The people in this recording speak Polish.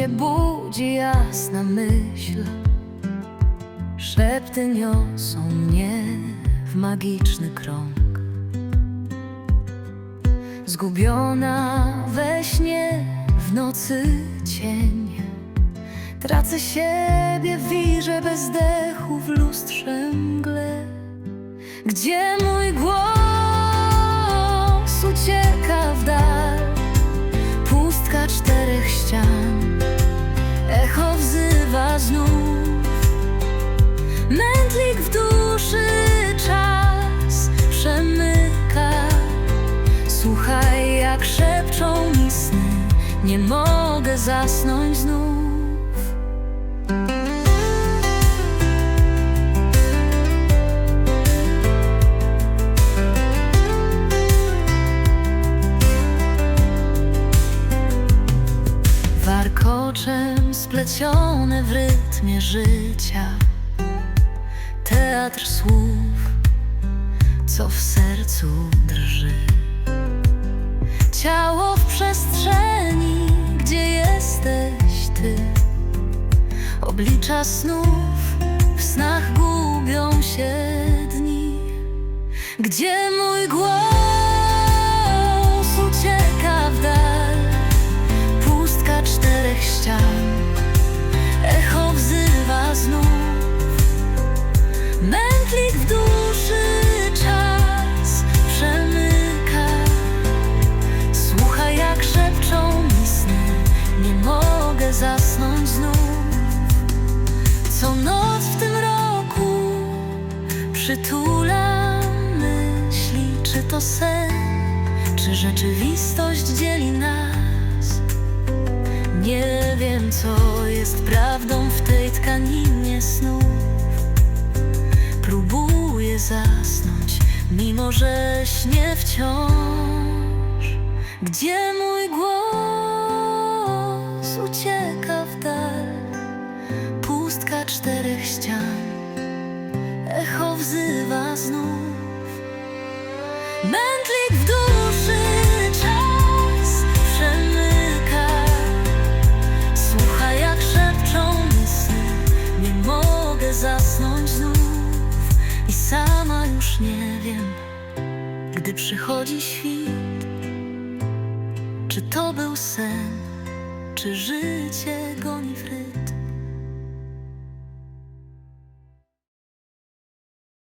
się budzi jasna myśl. Szepty niosą mnie w magiczny krąg. Zgubiona we śnie, w nocy cień. Tracę siebie w wirze bezdechu w lustrze mgle. Gdzie Nie mogę zasnąć znów. Warkoczem splecione w rytmie życia. Teatr słów, co w sercu drży Ciało w przestrzeni, gdzie jesteś ty. Oblicza snów, w snach gubią się dni. Gdzie mój Przytulam myśli Czy to sen, czy rzeczywistość dzieli nas? Nie wiem co jest prawdą w tej tkaninie snów. Próbuję zasnąć, mimo że śnie wciąż. Gdzie mój głos ucieka w dal? Pustka czterech ścian Echo wzywa znów. Mętlik w duszy czas przemyka. Słuchaj jak szepczą mi sny Nie mogę zasnąć znów. I sama już nie wiem Gdy przychodzi świt. Czy to był sen Czy życie goni w rytm